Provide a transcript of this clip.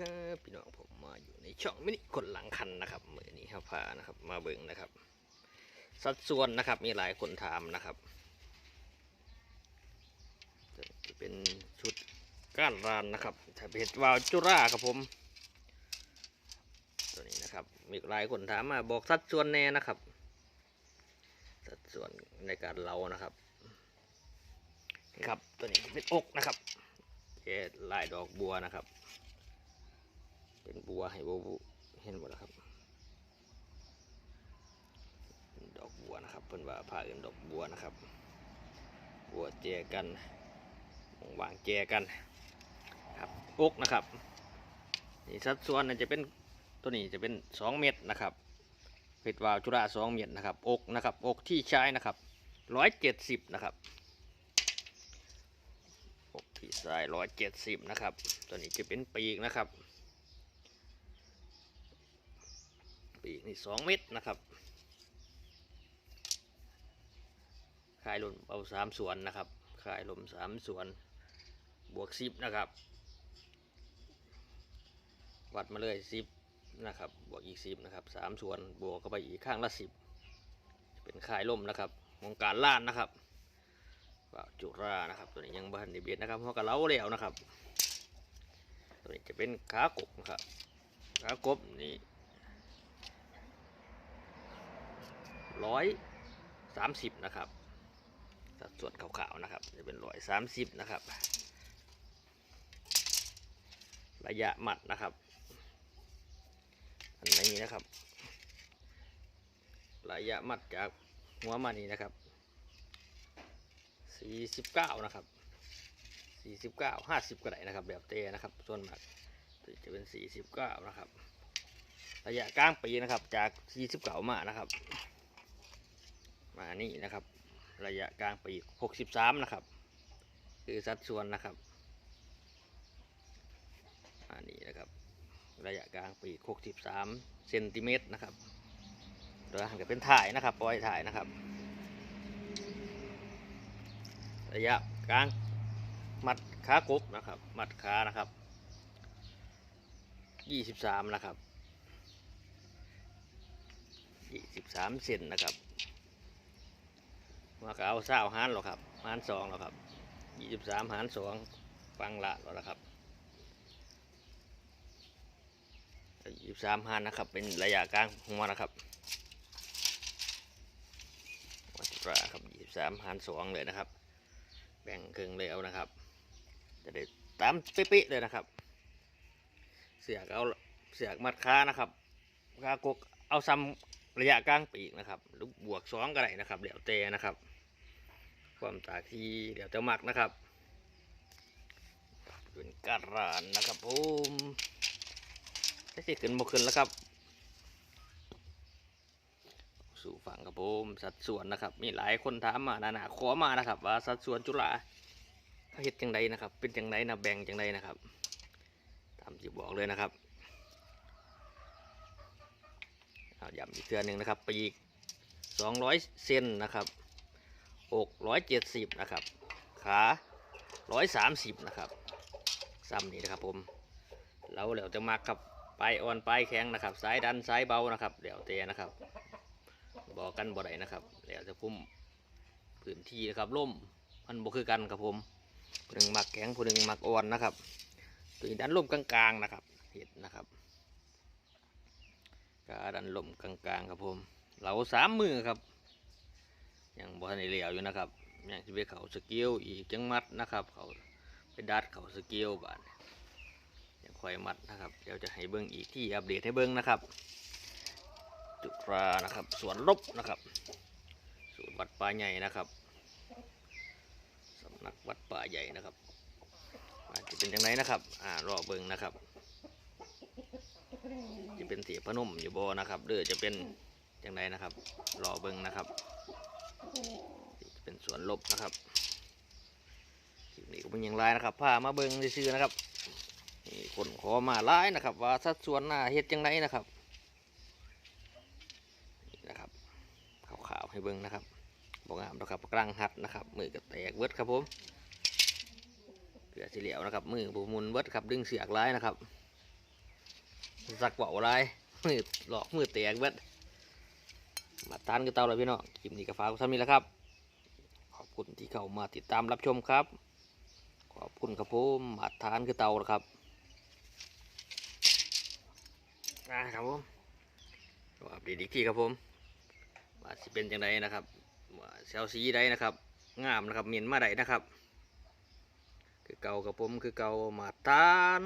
ครับพี่น้องผมมาอยู่ในช่องมินิคนหลังคันนะครับมือนี้ครับพานะครับมาเบิ่งนะครับ สัดส่วนนะครับมีหลายคนถามนะครับจะเป็นชุดก้านรานนะครับถ้าเป็นวาวจุราครับผม ตัวนี้นะครับ มีหลายคนถามมาบอกสัดส่วนแน่นะครับ สัดส่วนในการเล้านะครับนะครับตัวนี้เป็นอกนะครับเอลายดอกบัวนะครับ บัวให้บัวเห็นหมดแล้วครับ ดอกบัวนะครับเพิ่นว่าผ้าเอื่นดอกบัวนะครับ บัวแจกันวางแจกันครับอกนะครับนี่สัดส่วนน่าจะเป็นตัวนี้จะเป็น 2 เม็ดนะครับเพชรวาวจุฬา2 เม็ดนะครับอกนะครับอกที่ใช้นะครับ170นะครับอกที่ใช้170นะครับตัวนี้จะเป็นปีกนะครับ ปีกนี่สองเม็ดนะครับขายลมเอาสามส่วนนะครับขายลมสามส่วนบวกสิบนะครับ วัดมาเลยสิบนะครับบวกอีกสิบนะครับสามส่วนบวกเข้าไปอีกข้างละสิบเป็นขายลมนะครับวงการล้านนะครับ่าจุรานะครับ ตัวนี้ยังบ้านในเบียดนะครับเพราะกับเล้าแล้วนะครับ ตัวนี้จะเป็นขากบนะครับขากบนี่ ร้อยสามสิบนะครับ สัดส่วนขาวๆนะครับ จะเป็นร้อยสามสิบนะครับ ระยะหมัดนะครับ อันนี้นะครับ ระยะหมัดจากหัวมานี่นะครับสี่สิบเก้านะครับสี่สิบเก้าห้าสิบก็ได้นะครับ แบบเตนะครับ ส่วนมากจะเป็นสี่สิบเก้านะครับ ระยะกลางปีนะครับ จากสี่สิบเก้ามานะครับ มานี่นะครับ ระยะกลางปีก63นะครับ คือสัดส่วนนะครับอันนี้นะครับ ระยะกลางปีก63เซนติเมตรนะครับโดยหันกับเป็นถ่ายนะครับปล่อยถ่ายนะครับ ระยะกลางมัดขากบนะครับ มัดขานะครับ23นะครับ23เซนนะครับ มาก็เอาเศร้าหารหรอกครับหารสองแล้วครับยี่สิบสามหารสองฟังละแล้วนะครับยี่สิบสามหารนะครับ เป็นระยะกลางหัวนะครับวัดตราครับยี่สิบสามหารสองเลยนะครับ แบ่งครึ่งเลยเอานะครับ จะได้ตามเป๊ะๆเลยนะครับ เสียกเอาเสียกมัดค้านะครับคากกเอาซ้ำระยะกลางปีกนะครับหรือบวกสองก็ได้นะครับเดี๋ยวเตนะครับ ความตากที่เดี๋ยวจะหมักนะครับเป็นการานนะครับผมไม่ใช่ขึ้นบกขึ้นแล้วครับ สู่ฝั่งครับผมสัดส่วนนะครับ มีหลายคนถามมานานาขอมานะครับ ว่าสัดส่วนจุฬาเขาเห็ดจังไดนะครับ เป็นจังไดนะแบ่งจังไดนะครับตามที่บอกเลยนะครับเอาย้ำอีกเทือหนึ่งนะครับ ปีก200เซนนะครับ อกร้อยเจ็ดสิบนะครับ ขาร้อยสามสิบนะครับซ้ำนี่นะครับผมเราเดี๋ยวจะมักครับไปอ่อนไปแข็งนะครับสายดันสายเบานะครับเดี๋ยวเตะนะครับบอกกันบ่ได้นะครับเดี๋ยวจะพุ่มพื้นที่นะครับล่มมันบ่คือกันครับผมผู้หนึ่งมักแข็งผู้หนึ่งมักอ่อนนะครับตัวนี้ดันล่มกลางๆนะครับเห็ดนะครับกาดันล่มกลางๆครับผมเราสามมือครับ ยังบ่ทันเหลียวอยู่นะครับยังจะไปเขาสกิลอีกจังมัดนะครับ เขาไปดัดเขาสกิลบาดยังคอยมัดนะครับเดี๋ยวจะให้เบิ้งอีกที่อัปเดตให้เบิ้งนะครับ จุฬานะครับสวนลบนะครับสูตรวัดป่าใหญ่นะครับสำนักวัดป่าใหญ่นะครับจะเป็นจังไรนะครับอ่ารอเบิ้งนะครับจะเป็นเสียพนมอยู่บ่นะครับหรือจะเป็นจังไรนะครับ รอเบิ้งนะครับ เป็นสวนลบนะครับคลิปนี้ก็เป็นอย่างไรนะครับพามาเบิ้งซื่อๆนะครับนี่คนขอมาไล่นะครับ ว่าสัดส่วนหน้าเฮ็ดจังไดนะครับนี่นะครับขาวๆให้เบิ้งนะครับบอกงามนะครับกลางหัดนะครับ มือก็แตกเบิดครับผมเกลือสีเหลียวนะครับ มือบุมุนเบิดครับ ดึงเสียกไล่นะครับสักเบาอะไรมือหลอกมือแตกเบิด มาทานกันเตาเลยพี่น้องคลิปนี้ก็ฝากไว้เท่านี้แหล้วครับ ขอบคุณที่เข้ามาติดตามรับชมครับ ขอบคุณครับผมมาทานคือเตานะครับนะครับผมก็อัปเดตอีกทีครับผมว่าสิเป็นจังไดนะครับว่าเซลซีใดนะครับ งามนะครับเมียนมาใดนะครับ คือเก่ากับผมคือเก่ามาทาน